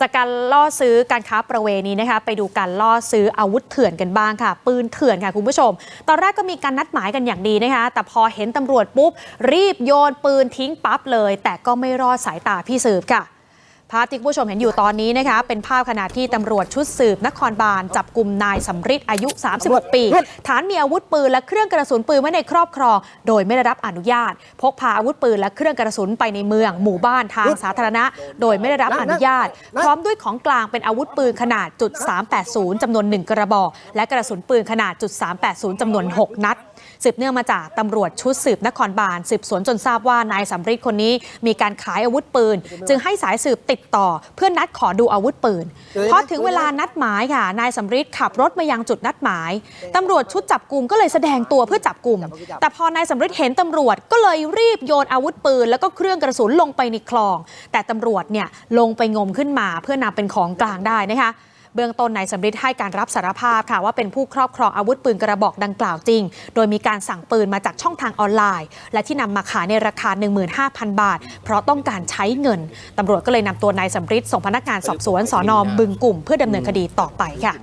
จากการล่อซื้อการค้าประเวณีนะคะไปดูการล่อซื้ออาวุธเถื่อนกันบ้างค่ะ ปืนเถื่อนค่ะคุณผู้ชม ตอนแรกก็มีการนัดหมายกันอย่างดีนะคะ แต่พอเห็นตำรวจปุ๊บ รีบโยนปืนทิ้งปั๊บเลย แต่ก็ไม่รอดสายตาพี่สืบค่ะ ภาพที่คุณผู้ชมเห็นอยู่ตอนนี้นะคะ เป็นภาพขณะที่ตำรวจชุดสืบนครบาล จับกลุ่มนายสำริดอายุ 36 ปี ฐานมีอาวุธปืนและเครื่องกระสุนปืนไว้ในครอบครอง โดยไม่ได้รับอนุญาต พกพาอาวุธปืนและเครื่องกระสุนไปในเมือง หมู่บ้านทางสาธารณะ โดยไม่ได้รับอนุญาต พร้อมด้วยของกลางเป็นอาวุธปืนขนาดจุด380จำนวน 1 กระบอก และกระสุนปืนขนาดจุด380จำนวน 6 นัดสืบเนื่องมาจากตำรวจชุดสืบนครบาลสืบสวนจนทราบว่านายสำริดคนนี้มีการขายอาวุธปืน จึงให้สายสืบติดต่อเพื่อนัดขอดูอาวุธปืนพอถึงเวลานัดหมายค่ะนายสำริดขับรถมายังจุดนัดหมายตำรวจชุดจับกลุ่มก็เลยแสดงตัวเพื่อจับกลุ่ม แต่พอนายสำริดเห็นตำรวจก็เลยรีบโยนอาวุธปืน แล้วก็เครื่องกระสุนลงไปในคลอง แต่ตำรวจเนี่ยลงไปงมขึ้นมาเพื่อนำเป็นของกลางได้นะคะ เบื้องต้นนายสำริดให้การรับสารภาพค่ะว่าเป็นผู้ครอบครองอาวุธปืนกระบอกดังกล่าวจริง โดยมีการสั่งปืนมาจากช่องทางออนไลน์ และที่นำมาขายในราคา 15,000 บาท เพราะต้องการใช้เงินตำรวจก็เลยนำตัวนายสำริดส่งพนักงานสอบสวนสอนอบึงกลุ่ม เพื่อดำเนินคดีต่อไปค่ะ